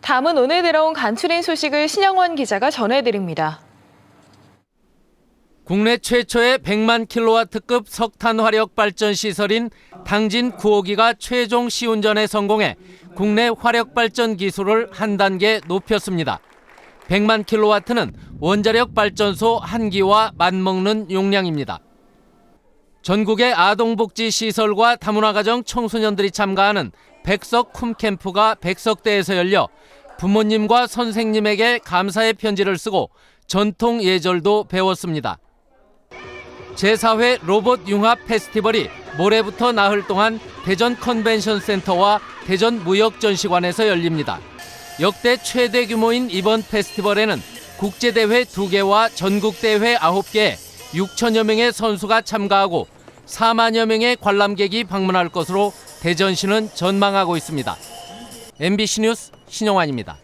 다음은 오늘 들어온 간추린 소식을 신영원 기자가 전해드립니다. 국내 최초의 100만 킬로와트급 석탄 화력 발전 시설인 당진 9호기가 최종 시운전에 성공해 국내 화력 발전 기술을 한 단계 높였습니다. 100만 킬로와트는 원자력 발전소 한 기와 맞먹는 용량입니다. 전국의 아동복지 시설과 다문화 가정 청소년들이 참가하는 백석 쿰캠프가 백석대에서 열려 부모님과 선생님에게 감사의 편지를 쓰고 전통 예절도 배웠습니다. 제4회 로봇 융합 페스티벌이 모레부터 나흘 동안 대전 컨벤션 센터와 대전 무역 전시관에서 열립니다. 역대 최대 규모인 이번 페스티벌에는 국제대회 2개와 전국대회 9개, 6천여 명의 선수가 참가하고 4만여 명의 관람객이 방문할 것으로 대전시는 전망하고 있습니다. MBC 뉴스 신영환입니다.